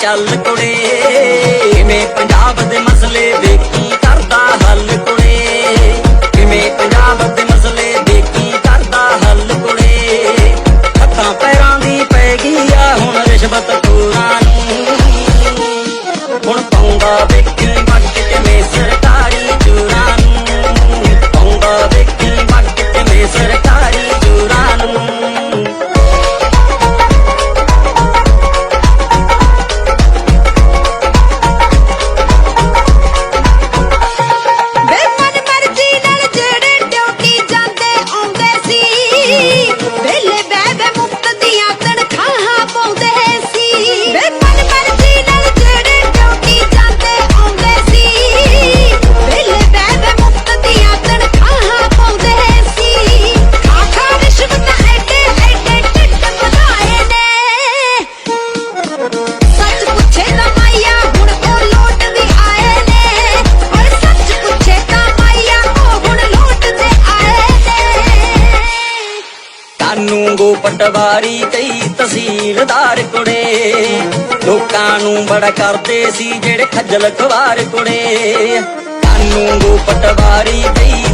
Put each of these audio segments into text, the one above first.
ਚੱਲ ਕੁੜੇ ਕਿਵੇਂ ਪੰਜਾਬ ਦੇ ਮਸਲੇ ਵੇਖੀ ਵਾਂਗੂ ਪਟਵਾਰੀ ਕਈ ਤਹਿਸੀਲਦਾਰ ਕੁੜੇ। ਲੋਕਾਂ ਨੂੰ ਬੜਾ ਕਰਦੇ ਸੀ ਜਿਹੜੇ ਖੱਜਲ ਖਵਾਰ ਕੁੜੇ। ਕਾਨੂੰਗੋ ਪਟਵਾਰੀ ਕਈ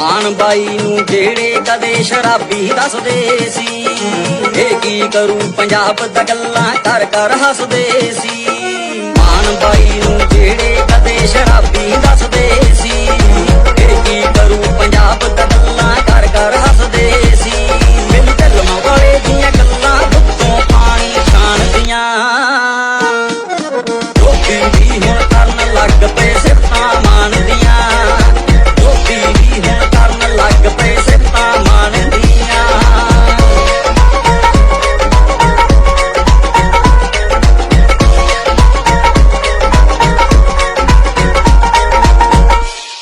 ਮਾਨ ਬਾਈ ਨੂੰ ਜਿਹੜੇ ਕਦੇ ਸ਼ਰਾਬੀ ਦੱਸਦੇ ਸੀ। ਇਹ ਕੀ ਕਰੂ ਪੰਜਾਬ ਦਾ ਗੱਲਾਂ ਕਰ ਕਰ ਹੱਸਦੇ ਸੀ। ਮਾਨ ਬਾਈ ਨੂੰ ਜਿਹੜੇ ਕਦੇ ਸ਼ਰਾਬੀ